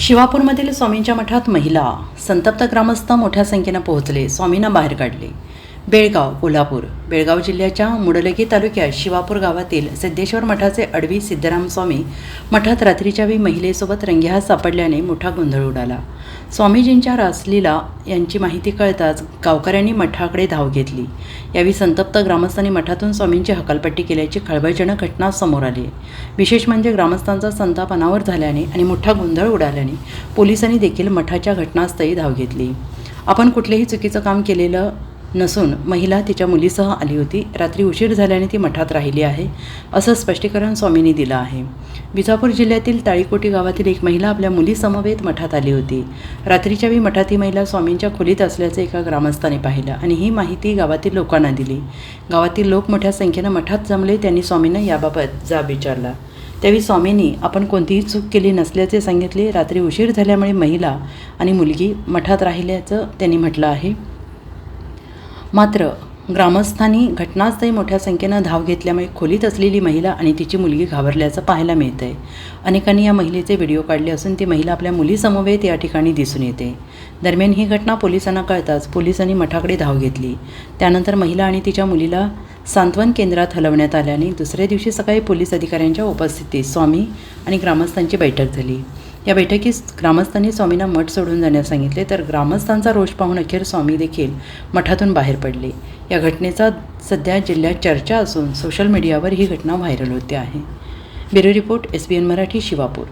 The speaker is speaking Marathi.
शिवापूरमधील स्वामींच्या मठात महिला संतप्त ग्रामस्थ मोठ्या संख्येनं पोहोचले स्वामींना बाहेर काढले. बेळगाव कोल्हापूर. बेळगाव जिल्ह्याच्या मुडलगी तालुक्यात शिवापूर गावातील सिद्धेश्वर मठाचे अडवी सिद्धराम स्वामी मठात रात्रीच्या वेळी महिलेसोबत रंगेहात सापडल्याने मोठा गोंधळ उडाला. स्वामीजींच्या रासलीला यांची माहिती कळताच गावकऱ्यांनी मठाकडे धाव घेतली. यावेळी संतप्त ग्रामस्थांनी मठातून स्वामींची हकालपट्टी केल्याची खळबळजनक घटना समोर आली. विशेष म्हणजे ग्रामस्थांचा संताप अनावर झाल्याने आणि मोठा गोंधळ उडाल्याने पोलिसांनी देखील मठाच्या घटनास्थळी धाव घेतली. आपण कुठलेही चुकीचं काम केलेलं नसून महिला तिच्या मुलीसह आली होती. रात्री उशीर झाल्याने ती मठात राहिली आहे असं स्पष्टीकरण स्वामींनी दिलं आहे. विजापूर जिल्ह्यातील ताळीकोटी गावातील एक महिला आपल्या मुलीसमवेत मठात आली होती. रात्रीच्या वेळी मठात ही महिला स्वामींच्या खोलीत असल्याचं एका ग्रामस्थाने पाहिलं आणि ही माहिती गावातील लोकांना दिली. गावातील लोक मोठ्या संख्येनं मठात जमले त्यांनी स्वामींना याबाबत जाब विचारला. त्यावेळी स्वामींनी आपण कोणतीही चूक केली नसल्याचे सांगितले. रात्री उशीर झाल्यामुळे महिला आणि मुलगी मठात राहिल्याचं त्यांनी म्हटलं आहे. मात्र ग्रामस्थांनी घटनास्थळी मोठ्या संख्येनं धाव घेतल्यामुळे खोलीत असलेली महिला आणि तिची मुलगी घाबरल्याचं पाहायला मिळतं आहे अनेकांनी या महिलेचे व्हिडिओ काढले असून ती महिला आपल्या मुलीसमवेत या ठिकाणी दिसून येते. दरम्यान ही घटना पोलिसांना कळताच पोलिसांनी मठाकडे धाव घेतली. त्यानंतर महिला आणि तिच्या मुलीला सांत्वन केंद्रात हलवण्यात आल्याने दुसऱ्या दिवशी सकाळी पोलीस अधिकाऱ्यांच्या उपस्थितीत स्वामी आणि ग्रामस्थांची बैठक झाली. या बैठकीत ग्रामस्थांनी स्वामींना मठ सोडून जाण्यास सांगितले तर ग्रामस्थांचा रोष पाहून अखेर स्वामी देखील मठातून बाहेर पडले. या घटनेचा सध्या जिल्ह्यात चर्चा असून सोशल मीडियावर ही घटना व्हायरल होते आहे. Bureau report S B N Marathi Shivapur.